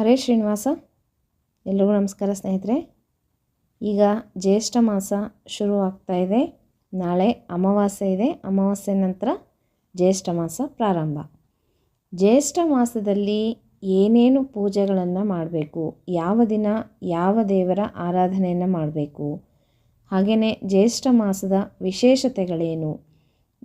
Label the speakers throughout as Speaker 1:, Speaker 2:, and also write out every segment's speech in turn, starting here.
Speaker 1: ಹರೇ ಶ್ರೀನಿವಾಸ, ಎಲ್ರಿಗೂ ನಮಸ್ಕಾರ ಸ್ನೇಹಿತರೆ. ಈಗ ಜ್ಯೇಷ್ಠ ಮಾಸ ಶುರು ಆಗ್ತಾ ಇದೆ. ನಾಳೆ ಅಮಾವಾಸ್ಯೆ ಇದೆ. ಅಮಾವಾಸ್ಯೆ ನಂತರ ಜ್ಯೇಷ್ಠ ಮಾಸ ಪ್ರಾರಂಭ. ಜ್ಯೇಷ್ಠ ಮಾಸದಲ್ಲಿ ಏನೇನು ಪೂಜೆಗಳನ್ನು ಮಾಡಬೇಕು? ಯಾವ ದಿನ ಯಾವ ದೇವರ ಆರಾಧನೆಯನ್ನು ಮಾಡಬೇಕು? ಹಾಗೆಯೇ ಜ್ಯೇಷ್ಠ ಮಾಸದ ವಿಶೇಷತೆಗಳೇನು?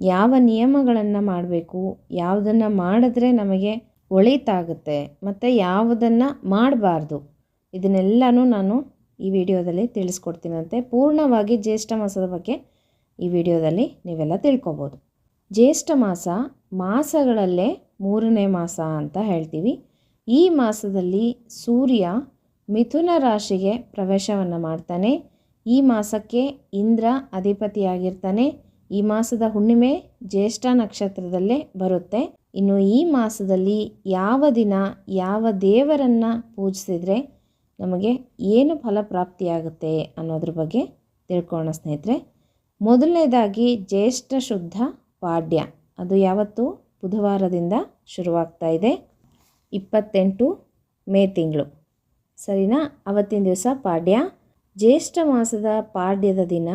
Speaker 1: ಯಾವ ನಿಯಮಗಳನ್ನು ಮಾಡಬೇಕು? ಯಾವುದನ್ನು ಮಾಡಿದ್ರೆ ನಮಗೆ ಒಳಿತಾಗುತ್ತೆ ಮತ್ತು ಯಾವುದನ್ನು ಮಾಡಬಾರ್ದು. ಇದನ್ನೆಲ್ಲನೂ ನಾನು ಈ ವಿಡಿಯೋದಲ್ಲಿ ತಿಳಿಸ್ಕೊಡ್ತೀನಂತೆ. ಪೂರ್ಣವಾಗಿ ಜ್ಯೇಷ್ಠ ಮಾಸದ ಬಗ್ಗೆ ಈ ವಿಡಿಯೋದಲ್ಲಿ ನೀವೆಲ್ಲ ತಿಳ್ಕೊಬೋದು. ಜ್ಯೇಷ್ಠ ಮಾಸ ಮಾಸಗಳಲ್ಲೇ ಮೂರನೇ ಮಾಸ ಅಂತ ಹೇಳ್ತೀವಿ. ಈ ಮಾಸದಲ್ಲಿ ಸೂರ್ಯ ಮಿಥುನ ರಾಶಿಗೆ ಪ್ರವೇಶವನ್ನು ಮಾಡ್ತಾನೆ. ಈ ಮಾಸಕ್ಕೆ ಇಂದ್ರ ಅಧಿಪತಿಯಾಗಿರ್ತಾನೆ. ಈ ಮಾಸದ ಹುಣ್ಣಿಮೆ ಜ್ಯೇಷ್ಠ ನಕ್ಷತ್ರದಲ್ಲೇ ಬರುತ್ತೆ. ಇನ್ನು ಈ ಮಾಸದಲ್ಲಿ ಯಾವ ದಿನ ಯಾವ ದೇವರನ್ನು ಪೂಜಿಸಿದರೆ ನಮಗೆ ಏನು ಫಲ ಪ್ರಾಪ್ತಿಯಾಗುತ್ತೆ ಅನ್ನೋದ್ರ ಬಗ್ಗೆ ತಿಳ್ಕೊಳ್ಳೋಣ ಸ್ನೇಹಿತರೆ. ಮೊದಲನೇದಾಗಿ ಜ್ಯೇಷ್ಠ ಶುದ್ಧ ಪಾಡ್ಯ ಅದು ಯಾವತ್ತು? ಬುಧವಾರದಿಂದ ಶುರುವಾಗ್ತಾ ಇದೆ. ಇಪ್ಪತ್ತೆಂಟು ಮೇ ತಿಂಗಳು. ಸರಿನಾ? ಅವತ್ತಿನ ದಿವಸ ಪಾಡ್ಯ. ಜ್ಯೇಷ್ಠ ಮಾಸದ ಪಾಡ್ಯದ ದಿನ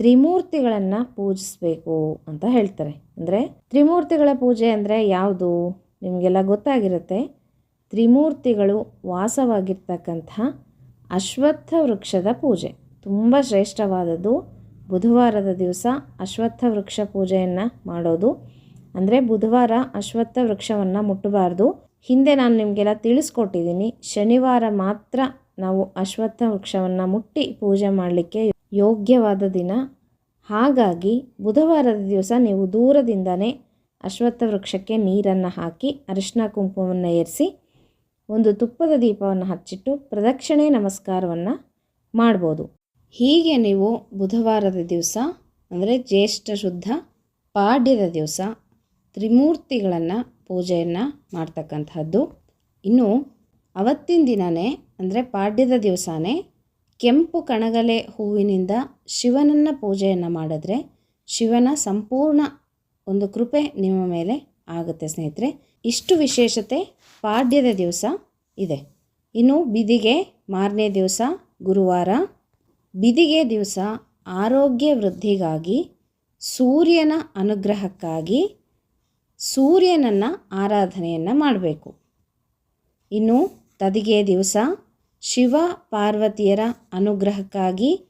Speaker 1: ತ್ರಿಮೂರ್ತಿಗಳನ್ನು ಪೂಜಿಸಬೇಕು ಅಂತ ಹೇಳ್ತಾರೆ. ಅಂದರೆ ತ್ರಿಮೂರ್ತಿಗಳ ಪೂಜೆ ಅಂದರೆ ಯಾವುದು? ನಿಮಗೆಲ್ಲ ಗೊತ್ತಾಗಿರುತ್ತೆ. ತ್ರಿಮೂರ್ತಿಗಳು ವಾಸವಾಗಿರ್ತಕ್ಕಂಥ ಅಶ್ವತ್ಥ ವೃಕ್ಷದ ಪೂಜೆ. ತುಂಬ ಶ್ರೇಷ್ಠವಾದದ್ದು. ಬುಧವಾರದ ದಿವಸ ಅಶ್ವತ್ಥ ವೃಕ್ಷ ಪೂಜೆಯನ್ನು ಮಾಡೋದು. ಅಂದರೆ ಬುಧವಾರ ಅಶ್ವತ್ಥ ವೃಕ್ಷವನ್ನು ಮುಟ್ಟಬಾರ್ದು. ಹಿಂದೆ ನಾನು ನಿಮಗೆಲ್ಲ ತಿಳಿಸ್ಕೊಟ್ಟಿದ್ದೀನಿ ಶನಿವಾರ ಮಾತ್ರ ನಾವು ಅಶ್ವತ್ಥ ವೃಕ್ಷವನ್ನು ಮುಟ್ಟಿ ಪೂಜೆ ಮಾಡಲಿಕ್ಕೆ ಯೋಗ್ಯವಾದ ದಿನ. ಹಾಗಾಗಿ ಬುಧವಾರದ ದಿವಸ ನೀವು ದೂರದಿಂದನೇ ಅಶ್ವತ್ಥ ವೃಕ್ಷಕ್ಕೆ ನೀರನ್ನು ಹಾಕಿ ಅರಿಶಿನ ಕುಂಕುಮವನ್ನು ಏರಿಸಿ ಒಂದು ತುಪ್ಪದ ದೀಪವನ್ನು ಹಚ್ಚಿಟ್ಟು ಪ್ರದಕ್ಷಿಣೆ ನಮಸ್ಕಾರವನ್ನು ಮಾಡ್ಬೋದು. ಹೀಗೆ ನೀವು ಬುಧವಾರದ ದಿವಸ, ಅಂದರೆ ಜ್ಯೇಷ್ಠ ಶುದ್ಧ ಪಾಡ್ಯದ ದಿವಸ, ತ್ರಿಮೂರ್ತಿಗಳನ್ನು ಪೂಜೆಯನ್ನು ಮಾಡ್ತಕ್ಕಂಥದ್ದು ಇನ್ನು ಅವತ್ತಿನ ದಿನವೇ ಅಂದರೆ ಪಾಡ್ಯದ ದಿವಸನೇ ಕೆಂಪು ಕಣಗಲೆ ಹೂವಿನಿಂದ ಶಿವನನ್ನು ಪೂಜೆಯನ್ನು ಮಾಡಿದ್ರೆ ಶಿವನ ಸಂಪೂರ್ಣ ಒಂದು ಕೃಪೆ ನಿಮ್ಮ ಮೇಲೆ ಆಗುತ್ತೆ ಸ್ನೇಹಿತರೆ. ಇಷ್ಟು ವಿಶೇಷತೆ ಪಾಡ್ಯದ ದಿವಸ ಇದೆ. ಇನ್ನು ಬಿದಿಗೆ ಮಾರನೇ ದಿವಸ ಗುರುವಾರ. ಬಿದಿಗೆ ದಿವಸ ಆರೋಗ್ಯ ವೃದ್ಧಿಗಾಗಿ, ಸೂರ್ಯನ ಅನುಗ್ರಹಕ್ಕಾಗಿ ಸೂರ್ಯನನ್ನು ಆರಾಧನೆಯನ್ನು ಮಾಡಬೇಕು. ಇನ್ನು ತದಿಗೆ ದಿವಸ ಶಿವ ಪಾರ್ವತಿಯರ ಅನುಗ್ರಹಕ್ಕಾಗಿ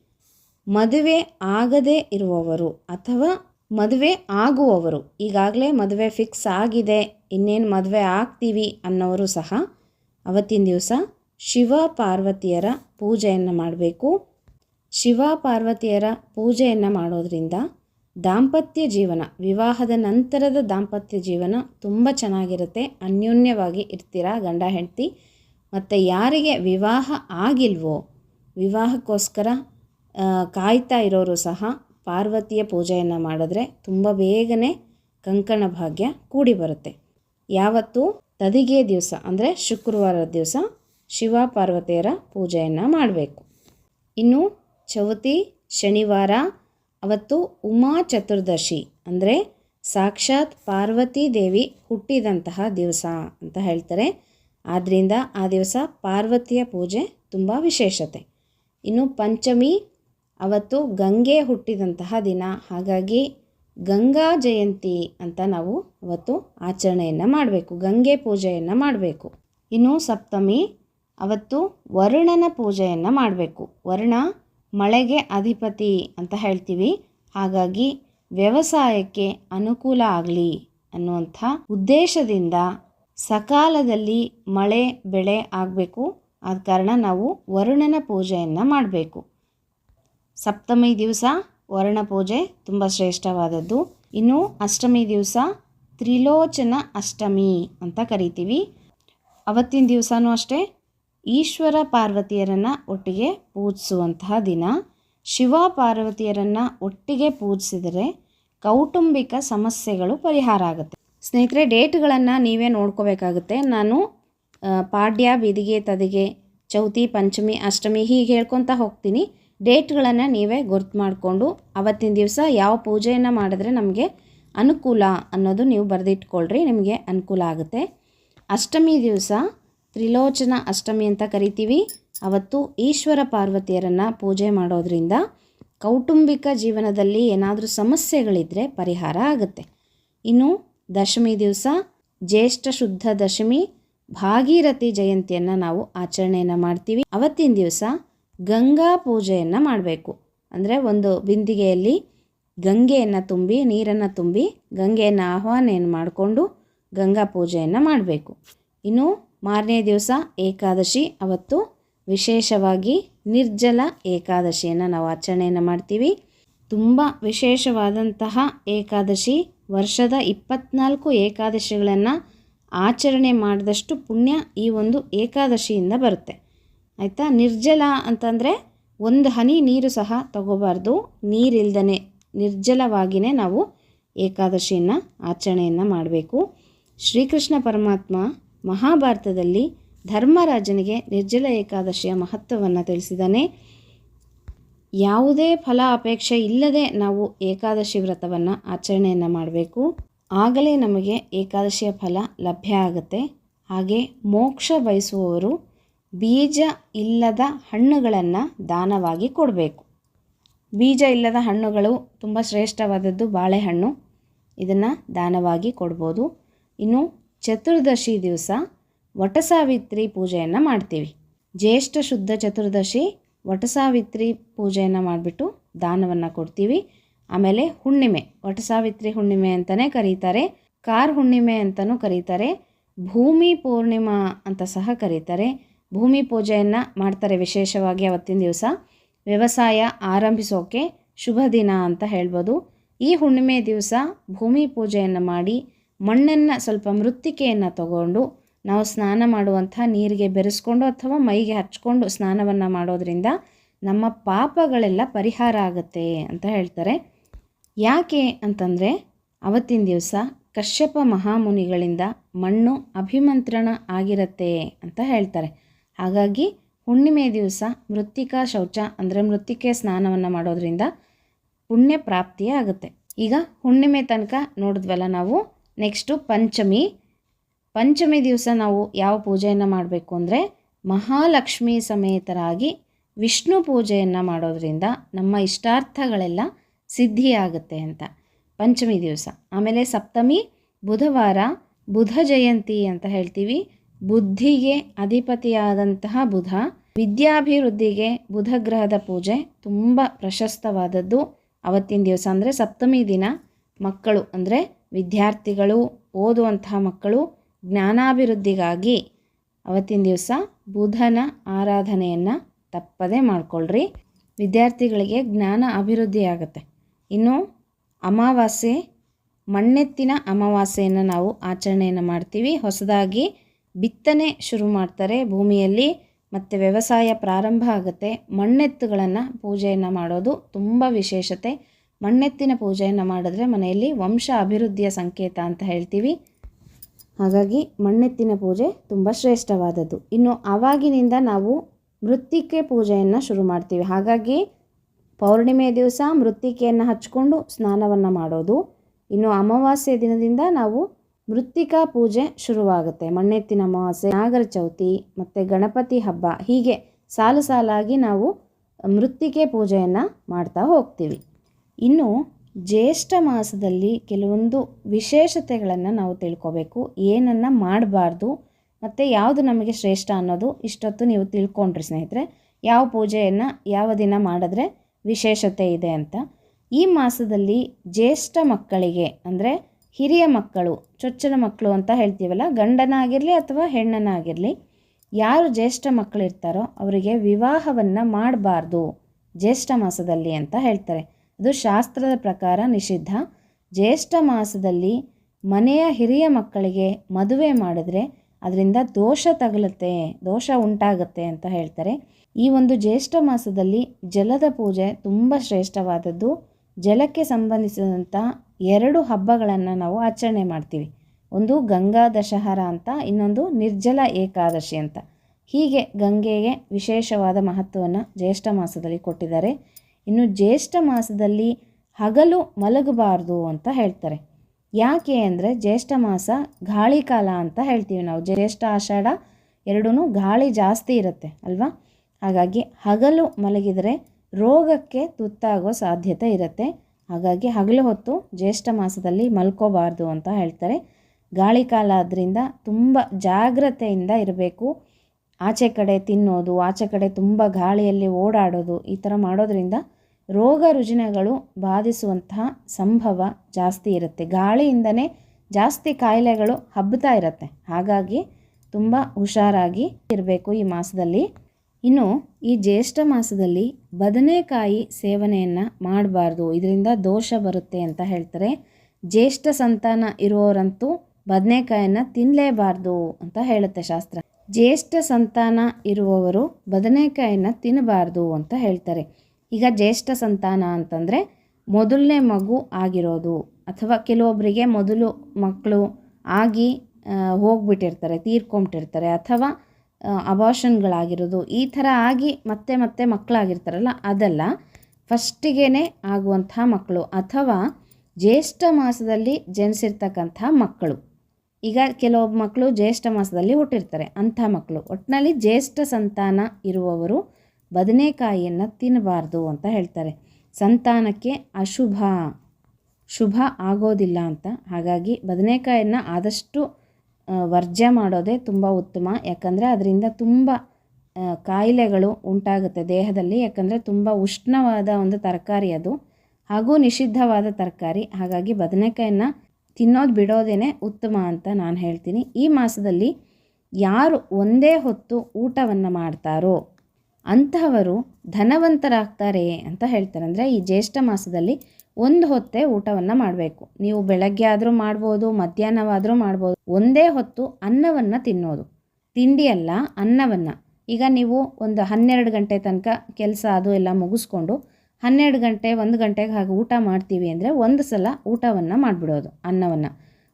Speaker 1: ಮದುವೆ ಆಗದೇ ಇರುವವರು ಅಥವಾ ಮದುವೆ ಆಗುವವರು. ಈಗಾಗಲೇ ಮದುವೆ ಫಿಕ್ಸ್ ಆಗಿದೆ. ಇನ್ನೇನು ಮದುವೆ ಆಗ್ತೀವಿ ಅನ್ನೋರು ಸಹ ಅವತ್ತಿನ ದಿವಸ ಶಿವ ಪಾರ್ವತಿಯರ ಪೂಜೆಯನ್ನು ಮಾಡಬೇಕು. ಶಿವ ಪಾರ್ವತಿಯರ ಪೂಜೆಯನ್ನು ಮಾಡೋದರಿಂದ ದಾಂಪತ್ಯ ಜೀವನ, ವಿವಾಹದ ನಂತರದ ದಾಂಪತ್ಯ ಜೀವನ ತುಂಬ ಚೆನ್ನಾಗಿರುತ್ತೆ. ಅನ್ಯೋನ್ಯವಾಗಿ ಇರ್ತೀರ ಗಂಡ ಹೆಂಡತಿ? ಮತ್ತು ಯಾರಿಗೆ ವಿವಾಹ ಆಗಿಲ್ವೋ, ವಿವಾಹಕ್ಕೋಸ್ಕರ ಕಾಯ್ತಾ ಇರೋರು ಸಹ ಪಾರ್ವತಿಯ ಪೂಜೆಯನ್ನು ಮಾಡಿದ್ರೆ ತುಂಬ ಬೇಗನೆ ಕಂಕಣ ಭಾಗ್ಯ ಕೂಡಿ ಬರುತ್ತೆ. ಯಾವತ್ತು ತದಿಗೆ ದಿವಸ, ಅಂದರೆ ಶುಕ್ರವಾರದ ದಿವಸ ಶಿವ ಪಾರ್ವತಿಯರ ಪೂಜೆಯನ್ನು ಮಾಡಬೇಕು. ಇನ್ನು ಚೌತಿ, ಶನಿವಾರ, ಅವತ್ತು ಉಮಾ ಚತುರ್ದಶಿ, ಅಂದರೆ ಸಾಕ್ಷಾತ್ ಪಾರ್ವತಿ ದೇವಿ ಹುಟ್ಟಿದಂತಹ ದಿವಸ ಅಂತ ಹೇಳ್ತಾರೆ. ಆದ್ದರಿಂದ ಆ ದಿವಸ ಪಾರ್ವತಿಯ ಪೂಜೆ ತುಂಬ ವಿಶೇಷತೆ. ಇನ್ನು ಪಂಚಮಿ, ಅವತ್ತು ಗಂಗೆ ಹುಟ್ಟಿದಂತಹ ದಿನ. ಹಾಗಾಗಿ ಗಂಗಾ ಜಯಂತಿ ಅಂತ ನಾವು ಅವತ್ತು ಆಚರಣೆಯನ್ನು ಮಾಡಬೇಕು, ಗಂಗೆ ಪೂಜೆಯನ್ನು ಮಾಡಬೇಕು. ಇನ್ನು ಸಪ್ತಮಿ, ಅವತ್ತು ವರುಣನ ಪೂಜೆಯನ್ನು ಮಾಡಬೇಕು. ವರುಣ ಮಳೆಗೆ ಅಧಿಪತಿ ಅಂತ ಹೇಳ್ತೀವಿ. ಹಾಗಾಗಿ ವ್ಯವಸಾಯಕ್ಕೆ ಅನುಕೂಲ ಆಗಲಿ ಅನ್ನುವಂಥ ಉದ್ದೇಶದಿಂದ ಸಕಾಲದಲ್ಲಿ ಮಳೆ, ಬೆಳೆ ಆಗಬೇಕು. ಆದ ಕಾರಣ ನಾವು ವರುಣನ ಪೂಜೆಯನ್ನು ಮಾಡಬೇಕು. ಸಪ್ತಮಿ ದಿವಸ ವರುಣ ಪೂಜೆ ತುಂಬ ಶ್ರೇಷ್ಠವಾದದ್ದು. ಇನ್ನು ಅಷ್ಟಮಿ ದಿವಸ ತ್ರಿಲೋಚನ ಅಷ್ಟಮಿ ಅಂತ ಕರಿತೀವಿ. ಅವತ್ತಿನ ದಿವಸನೂ ಅಷ್ಟೇ ಈಶ್ವರ ಪಾರ್ವತಿಯರನ್ನು ಒಟ್ಟಿಗೆ ಪೂಜಿಸುವಂತಹ ದಿನ. ಶಿವ ಪಾರ್ವತಿಯರನ್ನು ಒಟ್ಟಿಗೆ ಪೂಜಿಸಿದರೆ ಕೌಟುಂಬಿಕ ಸಮಸ್ಯೆಗಳು ಪರಿಹಾರ ಆಗುತ್ತೆ. ಸ್ನೇಹಿತರೆ, ಡೇಟ್ಗಳನ್ನು ನೀವೇ ನೋಡ್ಕೋಬೇಕಾಗುತ್ತೆ. ನಾನು ಪಾಡ್ಯ, ಬಿದಿಗೆ, ತದಿಗೆ, ಚೌತಿ, ಪಂಚಮಿ, ಅಷ್ಟಮಿ ಹೀಗೆ ಹೇಳ್ಕೊತಾ ಹೋಗ್ತೀನಿ. ಡೇಟ್ಗಳನ್ನು ನೀವೇ ಗುರ್ತು ಮಾಡಿಕೊಂಡು ಅವತ್ತಿನ ದಿವಸ ಯಾವ ಪೂಜೆಯನ್ನು ಮಾಡಿದ್ರೆ ನಮಗೆ ಅನುಕೂಲ ಅನ್ನೋದು ನೀವು ಬರೆದಿಟ್ಕೊಳ್ರಿ, ನಿಮಗೆ ಅನುಕೂಲ ಆಗುತ್ತೆ. ಅಷ್ಟಮಿ ದಿವಸ
Speaker 2: ತ್ರಿಲೋಚನ ಅಷ್ಟಮಿ ಅಂತ ಕರಿತೀವಿ. ಅವತ್ತು ಈಶ್ವರ ಪಾರ್ವತಿಯರನ್ನು ಪೂಜೆ ಮಾಡೋದ್ರಿಂದ ಕೌಟುಂಬಿಕ ಜೀವನದಲ್ಲಿ ಏನಾದರೂ ಸಮಸ್ಯೆಗಳಿದ್ದರೆ ಪರಿಹಾರ ಆಗುತ್ತೆ. ಇನ್ನು ದಶಮಿ ದಿವಸ ಜ್ಯೇಷ್ಠ ಶುದ್ಧ ದಶಮಿ ಭಾಗೀರಥಿ ಜಯಂತಿಯನ್ನು ನಾವು ಆಚರಣೆಯನ್ನು ಮಾಡ್ತೀವಿ. ಅವತ್ತಿನ ದಿವಸ ಗಂಗಾ ಪೂಜೆಯನ್ನು ಮಾಡಬೇಕು. ಅಂದರೆ ಒಂದು ಬಿಂದಿಗೆಯಲ್ಲಿ ಗಂಗೆಯನ್ನು ತುಂಬಿ, ನೀರನ್ನು ತುಂಬಿ ಗಂಗೆಯನ್ನು ಆಹ್ವಾನೆಯನ್ನು ಮಾಡಿಕೊಂಡು ಗಂಗಾ ಪೂಜೆಯನ್ನು ಮಾಡಬೇಕು. ಇನ್ನು ಮಾರನೇ ದಿವಸ ಏಕಾದಶಿ. ಅವತ್ತು ವಿಶೇಷವಾಗಿ ನಿರ್ಜಲ ಏಕಾದಶಿಯನ್ನು ನಾವು ಆಚರಣೆಯನ್ನು ಮಾಡ್ತೀವಿ. ತುಂಬ ವಿಶೇಷವಾದಂತಹ ಏಕಾದಶಿ. ವರ್ಷದ ಇಪ್ಪತ್ನಾಲ್ಕು ಏಕಾದಶಿಗಳನ್ನು ಆಚರಣೆ ಮಾಡಿದಷ್ಟು ಪುಣ್ಯ ಈ ಒಂದು ಏಕಾದಶಿಯಿಂದ ಬರುತ್ತೆ. ಆಯಿತಾ? ನಿರ್ಜಲ ಅಂತಂದರೆ ಒಂದು ಹನಿ ನೀರು ಸಹ ತಗೋಬಾರ್ದು. ನೀರಿಲ್ದನೆ ನಿರ್ಜಲವಾಗಿಯೇ ನಾವು ಏಕಾದಶಿಯನ್ನು ಆಚರಣೆಯನ್ನು ಮಾಡಬೇಕು. ಶ್ರೀಕೃಷ್ಣ ಪರಮಾತ್ಮ ಮಹಾಭಾರತದಲ್ಲಿ ಧರ್ಮರಾಜನಿಗೆ ನಿರ್ಜಲ ಏಕಾದಶಿಯ ಮಹತ್ವವನ್ನು ತಿಳಿಸಿದ್ದಾನೆ. ಯಾವುದೇ ಫಲ ಅಪೇಕ್ಷೆ ಇಲ್ಲದೆ ನಾವು ಏಕಾದಶಿ ವ್ರತವನ್ನು ಆಚರಣೆಯನ್ನು ಮಾಡಬೇಕು. ಆಗಲೇ ನಮಗೆ ಏಕಾದಶಿಯ ಫಲ ಲಭ್ಯ ಆಗುತ್ತೆ. ಹಾಗೆ ಮೋಕ್ಷ ಬಯಸುವವರು ಬೀಜ ಇಲ್ಲದ ಹಣ್ಣುಗಳನ್ನು ದಾನವಾಗಿ ಕೊಡಬೇಕು. ಬೀಜ ಇಲ್ಲದ ಹಣ್ಣುಗಳು ತುಂಬ ಶ್ರೇಷ್ಠವಾದದ್ದು ಬಾಳೆಹಣ್ಣು. ಇದನ್ನು ದಾನವಾಗಿ ಕೊಡ್ಬೋದು. ಇನ್ನು ಚತುರ್ದಶಿ ದಿವಸ ವಟಸಾವಿತ್ರಿ ಪೂಜೆಯನ್ನು ಮಾಡ್ತೀವಿ. ಜ್ಯೇಷ್ಠ ಶುದ್ಧ ಚತುರ್ದಶಿ ವಟಸಾವಿತ್ರಿ ಪೂಜೆಯನ್ನು ಮಾಡಿಬಿಟ್ಟು ದಾನವನ್ನು ಕೊಡ್ತೀವಿ. ಆಮೇಲೆ ಹುಣ್ಣಿಮೆ, ವಟಸಾವಿತ್ರಿ ಹುಣ್ಣಿಮೆ ಅಂತಲೇ ಕರೀತಾರೆ. ಕಾರ್ ಹುಣ್ಣಿಮೆ ಅಂತಲೂ ಕರೀತಾರೆ. ಭೂಮಿ ಪೂರ್ಣಿಮಾ ಅಂತ ಸಹ ಕರೀತಾರೆ. ಭೂಮಿ ಪೂಜೆಯನ್ನು ಮಾಡ್ತಾರೆ ವಿಶೇಷವಾಗಿ ಅವತ್ತಿನ ದಿವಸ. ವ್ಯವಸಾಯ ಆರಂಭಿಸೋಕೆ ಶುಭ ದಿನ ಅಂತ ಹೇಳ್ಬೋದು. ಈ ಹುಣ್ಣಿಮೆ ದಿವಸ ಭೂಮಿ ಪೂಜೆಯನ್ನು ಮಾಡಿ ಮಣ್ಣನ್ನು ಸ್ವಲ್ಪ ಮೃತ್ತಿಕೆಯನ್ನು ತಗೊಂಡು ನಾವು ಸ್ನಾನ ಮಾಡುವಂಥ ನೀರಿಗೆ ಬೆರೆಸ್ಕೊಂಡು ಅಥವಾ ಮೈಗೆ ಹಚ್ಕೊಂಡು ಸ್ನಾನವನ್ನು ಮಾಡೋದರಿಂದ ನಮ್ಮ ಪಾಪಗಳೆಲ್ಲ ಪರಿಹಾರ ಆಗುತ್ತೆ ಅಂತ ಹೇಳ್ತಾರೆ. ಯಾಕೆ ಅಂತಂದರೆ ಅವತ್ತಿನ ದಿವಸ ಕಶ್ಯಪ ಮಹಾಮುನಿಗಳಿಂದ ಮಣ್ಣು ಅಭಿಮಂತ್ರಣ ಆಗಿರತ್ತೆ ಅಂತ ಹೇಳ್ತಾರೆ. ಹಾಗಾಗಿ ಹುಣ್ಣಿಮೆ ದಿವಸ ಮೃತ್ತಿಕಾ ಶೌಚ ಅಂದರೆ ಮೃತ್ತಿಕೆ ಸ್ನಾನವನ್ನು ಮಾಡೋದರಿಂದ ಪುಣ್ಯ ಪ್ರಾಪ್ತಿಯೇ ಆಗುತ್ತೆ. ಈಗ ಹುಣ್ಣಿಮೆ ತನಕ ನೋಡಿದ್ವಲ್ಲ ನಾವು? ನೆಕ್ಸ್ಟು ಪಂಚಮಿ. ಪಂಚಮಿ ದಿವಸ ನಾವು ಯಾವ ಪೂಜೆಯನ್ನು ಮಾಡಬೇಕು ಅಂದರೆ ಮಹಾಲಕ್ಷ್ಮಿ ಸಮೇತರಾಗಿ ವಿಷ್ಣು ಪೂಜೆಯನ್ನು ಮಾಡೋದರಿಂದ ನಮ್ಮ ಇಷ್ಟಾರ್ಥಗಳೆಲ್ಲ ಸಿದ್ಧಿಯಾಗುತ್ತೆ ಅಂತ. ಪಂಚಮಿ ದಿವಸ. ಆಮೇಲೆ ಸಪ್ತಮಿ, ಬುಧವಾರ, ಬುಧ ಜಯಂತಿ ಅಂತ ಹೇಳ್ತೀವಿ. ಬುದ್ಧಿಗೆ ಅಧಿಪತಿಯಾದಂತಹ ಬುಧ, ವಿದ್ಯಾಭಿವೃದ್ಧಿಗೆ ಬುಧ ಗ್ರಹದ ಪೂಜೆ ತುಂಬ ಪ್ರಶಸ್ತವಾದದ್ದು. ಅವತ್ತಿನ ದಿವಸ ಅಂದರೆ ಸಪ್ತಮಿ ದಿನ ಮಕ್ಕಳು ಅಂದರೆ ವಿದ್ಯಾರ್ಥಿಗಳು ಓದುವಂತಹ ಮಕ್ಕಳು ಜ್ಞಾನಾಭಿವೃದ್ಧಿಗಾಗಿ ಅವತ್ತಿನ ದಿವಸ ಬುಧನ ಆರಾಧನೆಯನ್ನು ತಪ್ಪದೇ ಮಾಡಿಕೊಳ್ಳ್ರಿ ವಿದ್ಯಾರ್ಥಿಗಳಿಗೆ ಜ್ಞಾನ ಅಭಿವೃದ್ಧಿ ಆಗುತ್ತೆ ಇನ್ನು ಅಮಾವಾಸ್ಯೆ, ಮಣ್ಣೆತ್ತಿನ ಅಮಾವಾಸ್ಯೆಯನ್ನು ನಾವು ಆಚರಣೆಯನ್ನು ಮಾಡ್ತೀವಿ. ಹೊಸದಾಗಿ ಬಿತ್ತನೆ ಶುರು ಮಾಡ್ತಾರೆ ಭೂಮಿಯಲ್ಲಿ, ಮತ್ತು ವ್ಯವಸಾಯ ಪ್ರಾರಂಭ ಆಗುತ್ತೆ. ಮಣ್ಣೆತ್ತುಗಳನ್ನು ಪೂಜೆಯನ್ನು ಮಾಡೋದು ತುಂಬ ವಿಶೇಷತೆ. ಮಣ್ಣೆತ್ತಿನ ಪೂಜೆಯನ್ನು ಮಾಡಿದ್ರೆ ಮನೆಯಲ್ಲಿ ವಂಶ ಅಭಿವೃದ್ಧಿಯ ಸಂಕೇತ ಅಂತ ಹೇಳ್ತೀವಿ. ಹಾಗಾಗಿ ಮಣ್ಣೆತ್ತಿನ ಪೂಜೆ ತುಂಬ ಶ್ರೇಷ್ಠವಾದದ್ದು. ಇನ್ನು ಆವಾಗಿನಿಂದ ನಾವು ಮೃತ್ತಿಕೆ ಪೂಜೆಯನ್ನು ಶುರು ಮಾಡ್ತೀವಿ. ಹಾಗಾಗಿ ಪೌರ್ಣಿಮೆ ದಿವಸ ಮೃತ್ತಿಕೆಯನ್ನು ಹಚ್ಕೊಂಡು ಸ್ನಾನವನ್ನು ಮಾಡೋದು. ಇನ್ನು ಅಮಾವಾಸ್ಯೆ ದಿನದಿಂದ ನಾವು ಮೃತ್ತಿಕಾ ಪೂಜೆ ಶುರುವಾಗುತ್ತೆ. ಮಣ್ಣೆತ್ತಿನ ಅಮಾವಾಸ್ಯೆ, ನಾಗರ ಚೌತಿ ಮತ್ತು ಗಣಪತಿ ಹಬ್ಬ ಹೀಗೆ ಸಾಲು ಸಾಲಾಗಿ ನಾವು ಮೃತ್ತಿಕೆ ಪೂಜೆಯನ್ನು ಮಾಡ್ತಾ ಹೋಗ್ತೀವಿ. ಇನ್ನು ಜ್ಯೇಷ್ಠ ಮಾಸದಲ್ಲಿ ಕೆಲವೊಂದು ವಿಶೇಷತೆಗಳನ್ನು ನಾವು ತಿಳ್ಕೋಬೇಕು. ಏನನ್ನು ಮಾಡಬಾರ್ದು, ಮತ್ತು ಯಾವುದು ನಮಗೆ ಶ್ರೇಷ್ಠ ಅನ್ನೋದು ಇಷ್ಟೊತ್ತು ನೀವು ತಿಳ್ಕೊಂಡ್ರಿ ಸ್ನೇಹಿತರೆ. ಯಾವ ಪೂಜೆಯನ್ನು ಯಾವ ದಿನ ಮಾಡಿದ್ರೆ ವಿಶೇಷತೆ ಇದೆ ಅಂತ. ಈ ಮಾಸದಲ್ಲಿ ಜ್ಯೇಷ್ಠ ಮಕ್ಕಳಿಗೆ ಅಂದರೆ ಹಿರಿಯ ಮಕ್ಕಳು, ಚೊಚ್ಚಲ ಮಕ್ಕಳು ಅಂತ ಹೇಳ್ತೀವಲ್ಲ, ಗಂಡನಾಗಿರಲಿ ಅಥವಾ ಹೆಣ್ಣನಾಗಿರಲಿ, ಯಾರು ಜ್ಯೇಷ್ಠ ಮಕ್ಕಳಿರ್ತಾರೋ ಅವರಿಗೆ ವಿವಾಹವನ್ನು ಮಾಡಬಾರ್ದು ಜ್ಯೇಷ್ಠ ಮಾಸದಲ್ಲಿ ಅಂತ ಹೇಳ್ತಾರೆ. ಅದು ಶಾಸ್ತ್ರದ ಪ್ರಕಾರ ನಿಷಿದ್ಧ. ಜ್ಯೇಷ್ಠ ಮಾಸದಲ್ಲಿ ಮನೆಯ ಹಿರಿಯ ಮಕ್ಕಳಿಗೆ ಮದುವೆ ಮಾಡಿದ್ರೆ ಅದರಿಂದ ದೋಷ ತಗಲುತ್ತೆ, ದೋಷ ಉಂಟಾಗುತ್ತೆ ಅಂತ ಹೇಳ್ತಾರೆ. ಈ ಒಂದು ಜ್ಯೇಷ್ಠ ಮಾಸದಲ್ಲಿ ಜಲದ ಪೂಜೆ ತುಂಬ ಶ್ರೇಷ್ಠವಾದದ್ದು. ಜಲಕ್ಕೆ ಸಂಬಂಧಿಸಿದಂಥ ಎರಡು ಹಬ್ಬಗಳನ್ನು ನಾವು ಆಚರಣೆ ಮಾಡ್ತೀವಿ. ಒಂದು ಗಂಗಾ ದಶಹರ ಅಂತ, ಇನ್ನೊಂದು ನಿರ್ಜಲ ಏಕಾದಶಿ ಅಂತ. ಹೀಗೆ ಗಂಗೆಗೆ ವಿಶೇಷವಾದ ಮಹತ್ವವನ್ನು ಜ್ಯೇಷ್ಠ ಮಾಸದಲ್ಲಿ ಕೊಟ್ಟಿದ್ದಾರೆ. ಇನ್ನು ಜ್ಯೇಷ್ಠ ಮಾಸದಲ್ಲಿ ಹಗಲು ಮಲಗಬಾರ್ದು ಅಂತ ಹೇಳ್ತಾರೆ. ಯಾಕೆ ಅಂದರೆ ಜ್ಯೇಷ್ಠ ಮಾಸ ಗಾಳಿ ಕಾಲ ಅಂತ ಹೇಳ್ತೀವಿ ನಾವು. ಜ್ಯೇಷ್ಠ ಆಷಾಢ ಎರಡೂ ಗಾಳಿ ಜಾಸ್ತಿ ಇರುತ್ತೆ ಅಲ್ವಾ? ಹಾಗಾಗಿ ಹಗಲು ಮಲಗಿದರೆ ರೋಗಕ್ಕೆ ತುತ್ತಾಗೋ ಸಾಧ್ಯತೆ ಇರುತ್ತೆ. ಹಾಗಾಗಿ ಹಗಲು ಹೊತ್ತು ಜ್ಯೇಷ್ಠ ಮಾಸದಲ್ಲಿ ಮಲ್ಕೋಬಾರ್ದು ಅಂತ ಹೇಳ್ತಾರೆ. ಗಾಳಿ ಕಾಲ ಆದ್ದರಿಂದ ತುಂಬ ಜಾಗ್ರತೆಯಿಂದ ಇರಬೇಕು. ಆಚೆ ಕಡೆ ತಿನ್ನೋದು, ಆಚೆ ಕಡೆ ತುಂಬ ಗಾಳಿಯಲ್ಲಿ ಓಡಾಡೋದು ಈ ಥರ ಮಾಡೋದ್ರಿಂದ ರೋಗ ರುಜಿನಗಳು ಬಾಧಿಸುವಂತಹ ಸಂಭವ ಜಾಸ್ತಿ ಇರುತ್ತೆ. ಗಾಳಿಯಿಂದನೇ ಜಾಸ್ತಿ ಕಾಯಿಲೆಗಳು ಹಬ್ಬತಾ ಇರುತ್ತೆ. ಹಾಗಾಗಿ ತುಂಬ ಹುಷಾರಾಗಿ ಇರಬೇಕು ಈ ಮಾಸದಲ್ಲಿ. ಇನ್ನು ಈ ಜ್ಯೇಷ್ಠ ಮಾಸದಲ್ಲಿ ಬದನೆಕಾಯಿ ಸೇವನೆಯನ್ನು ಮಾಡಬಾರ್ದು. ಇದರಿಂದ ದೋಷ ಬರುತ್ತೆ ಅಂತ ಹೇಳ್ತಾರೆ. ಜ್ಯೇಷ್ಠ ಸಂತಾನ ಇರುವವರಂತೂ ಬದನೆಕಾಯನ್ನು ತಿನ್ನಲೇಬಾರ್ದು ಅಂತ ಹೇಳುತ್ತೆ ಶಾಸ್ತ್ರ. ಜ್ಯೇಷ್ಠ ಸಂತಾನ ಇರುವವರು ಬದನೆಕಾಯನ್ನು ತಿನ್ನಬಾರ್ದು ಅಂತ ಹೇಳ್ತಾರೆ. ಈಗ ಜ್ಯೇಷ್ಠ ಸಂತಾನ ಅಂತಂದರೆ ಮೊದಲನೇ ಮಗು ಆಗಿರೋದು ಅಥವಾ ಕೆಲವೊಬ್ಬರಿಗೆ ಮೊದಲು ಮಕ್ಕಳು ಆಗಿ ಹೋಗ್ಬಿಟ್ಟಿರ್ತಾರೆ, ತೀರ್ಕೊಂಬಿಟ್ಟಿರ್ತಾರೆ ಅಥವಾ ಅಬಾಷನ್ಗಳಾಗಿರೋದು ಈ ಥರ ಆಗಿ ಮತ್ತೆ ಮತ್ತೆ ಮಕ್ಕಳಾಗಿರ್ತಾರಲ್ಲ ಅದಲ್ಲ. ಫಸ್ಟಿಗೇ ಆಗುವಂಥ ಮಕ್ಕಳು ಅಥವಾ ಜ್ಯೇಷ್ಠ ಮಾಸದಲ್ಲಿ ಜನಿಸಿರ್ತಕ್ಕಂಥ ಮಕ್ಕಳು. ಈಗ ಕೆಲವೊಬ್ಬ ಮಕ್ಕಳು ಜ್ಯೇಷ್ಠ ಮಾಸದಲ್ಲಿ ಹುಟ್ಟಿರ್ತಾರೆ, ಅಂಥ ಮಕ್ಕಳು. ಒಟ್ಟಿನಲ್ಲಿ ಜ್ಯೇಷ್ಠ ಸಂತಾನ ಇರುವವರು ಬದನೆಕಾಯಿಯನ್ನು ತಿನ್ನಬಾರ್ದು ಅಂತ ಹೇಳ್ತಾರೆ. ಸಂತಾನಕ್ಕೆ ಅಶುಭ. ಶುಭ ಆಗೋದಿಲ್ಲ ಅಂತ. ಹಾಗಾಗಿ ಬದನೆಕಾಯಿಯನ್ನು ಆದಷ್ಟು ವರ್ಜ್ಯ ಮಾಡೋದೇ ತುಂಬ ಉತ್ತಮ. ಯಾಕಂದರೆ ಅದರಿಂದ ತುಂಬ ಕಾಯಿಲೆಗಳು ಉಂಟಾಗುತ್ತೆ ದೇಹದಲ್ಲಿ. ಯಾಕಂದರೆ ತುಂಬ ಉಷ್ಣವಾದ ಒಂದು ತರಕಾರಿ ಅದು. ಹಾಗೂ ನಿಷಿದ್ಧವಾದ ತರಕಾರಿ. ಹಾಗಾಗಿ ಬದನೆಕಾಯಿಯನ್ನು ತಿನ್ನೋದು ಬಿಡೋದೇ ಉತ್ತಮ ಅಂತ ನಾನು ಹೇಳ್ತೀನಿ. ಈ ಮಾಸದಲ್ಲಿ ಯಾರು ಒಂದೇ ಹೊತ್ತು ಊಟವನ್ನು ಮಾಡ್ತಾರೋ ಅಂತಹವರು ಧನವಂತರಾಗ್ತಾರೆ ಅಂತ ಹೇಳ್ತಾರೆ. ಅಂದರೆ ಈ ಜ್ಯೇಷ್ಠ ಮಾಸದಲ್ಲಿ ಒಂದು ಹೊತ್ತೇ ಊಟವನ್ನು ಮಾಡಬೇಕು. ನೀವು ಬೆಳಗ್ಗೆ ಆದರೂ ಮಾಡ್ಬೋದು, ಮಧ್ಯಾಹ್ನವಾದರೂ ಮಾಡ್ಬೋದು. ಒಂದೇ ಹೊತ್ತು ಅನ್ನವನ್ನು ತಿನ್ನೋದು. ತಿಂಡಿ ಅಲ್ಲ, ಅನ್ನವನ್ನು. ಈಗ ನೀವು ಒಂದು ಹನ್ನೆರಡು ಗಂಟೆ ತನಕ ಕೆಲಸ ಅದು ಎಲ್ಲ ಮುಗಿಸ್ಕೊಂಡು ಹನ್ನೆರಡು ಗಂಟೆ, ಒಂದು ಗಂಟೆಗೆ ಹಾಗೆ ಊಟ ಮಾಡ್ತೀವಿ ಅಂದರೆ ಒಂದು ಸಲ ಊಟವನ್ನು ಮಾಡಿಬಿಡೋದು, ಅನ್ನವನ್ನು.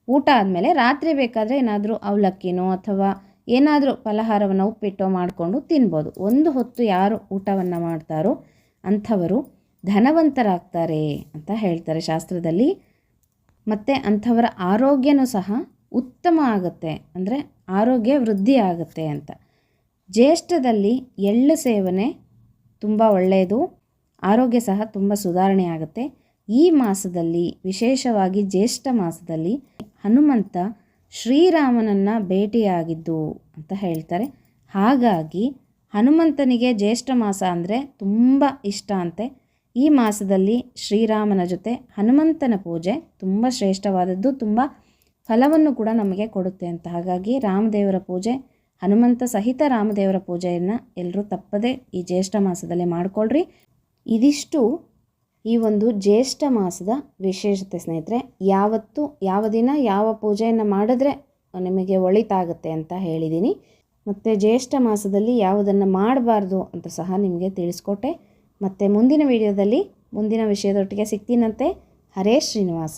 Speaker 2: ಊಟ ಆದಮೇಲೆ ರಾತ್ರಿ ಬೇಕಾದರೆ ಏನಾದರೂ ಅವಲಕ್ಕಿನೋ ಅಥವಾ ಏನಾದರೂ ಫಲಹಾರವನ್ನು ಉಪ್ಪಿಟ್ಟು ಮಾಡಿಕೊಂಡು ತಿನ್ಬೋದು. ಒಂದು ಹೊತ್ತು ಯಾರು ಊಟವನ್ನು ಮಾಡ್ತಾರೋ ಅಂಥವರು ಧನವಂತರಾಗ್ತಾರೆ ಅಂತ ಹೇಳ್ತಾರೆ ಶಾಸ್ತ್ರದಲ್ಲಿ. ಮತ್ತು ಅಂಥವರ ಆರೋಗ್ಯನೂ ಸಹ ಉತ್ತಮ ಆಗುತ್ತೆ. ಅಂದರೆ ಆರೋಗ್ಯ ವೃದ್ಧಿ ಆಗುತ್ತೆ ಅಂತ. ಜ್ಯೇಷ್ಠದಲ್ಲಿ ಎಳ್ಳು ಸೇವನೆ ತುಂಬ ಒಳ್ಳೆಯದು. ಆರೋಗ್ಯ ಸಹ ತುಂಬ ಸುಧಾರಣೆ ಆಗುತ್ತೆ. ಈ ಮಾಸದಲ್ಲಿ, ವಿಶೇಷವಾಗಿ ಜ್ಯೇಷ್ಠ ಮಾಸದಲ್ಲಿ ಹನುಮಂತ ಶ್ರೀರಾಮನನ್ನು ಭೇಟಿಯಾಗಿದ್ದು ಅಂತ ಹೇಳ್ತಾರೆ. ಹಾಗಾಗಿ ಹನುಮಂತನಿಗೆ ಜ್ಯೇಷ್ಠ ಮಾಸ ಅಂದರೆ ತುಂಬ ಇಷ್ಟ ಅಂತೆ. ಈ ಮಾಸದಲ್ಲಿ ಶ್ರೀರಾಮನ ಜೊತೆ ಹನುಮಂತನ ಪೂಜೆ ತುಂಬ ಶ್ರೇಷ್ಠವಾದದ್ದು, ತುಂಬ ಫಲವನ್ನು ಕೂಡ ನಮಗೆ ಕೊಡುತ್ತೆ ಅಂತ. ಹಾಗಾಗಿ ರಾಮದೇವರ ಪೂಜೆ, ಹನುಮಂತ ಸಹಿತ ರಾಮದೇವರ ಪೂಜೆಯನ್ನು ಎಲ್ಲರೂ ತಪ್ಪದೆ ಈ ಜ್ಯೇಷ್ಠ ಮಾಸದಲ್ಲಿ ಮಾಡಿಕೊಳ್ಳ್ರಿ ಇದಿಷ್ಟು ಈ ಒಂದು ಜ್ಯೇಷ್ಠ ಮಾಸದ ವಿಶೇಷತೆ ಸ್ನೇಹಿತರೆ, ಯಾವತ್ತು, ಯಾವ ದಿನ, ಯಾವ ಪೂಜೆಯನ್ನು ಮಾಡಿದ್ರೆ ನಿಮಗೆ ಒಳಿತಾಗುತ್ತೆ ಅಂತ ಹೇಳಿದ್ದೀನಿ ಮತ್ತು ಜ್ಯೇಷ್ಠ ಮಾಸದಲ್ಲಿ ಯಾವುದನ್ನು ಮಾಡಬಾರ್ದು ಅಂತ ಸಹ ನಿಮಗೆ ತಿಳಿಸ್ಕೊಟ್ಟೆ. ಮತ್ತು ಮುಂದಿನ ವಿಡಿಯೋದಲ್ಲಿ ಮುಂದಿನ ವಿಷಯದೊಟ್ಟಿಗೆ ಸಿಗ್ತೀನಂತೆ ಹರೇ ಶ್ರೀನಿವಾಸ.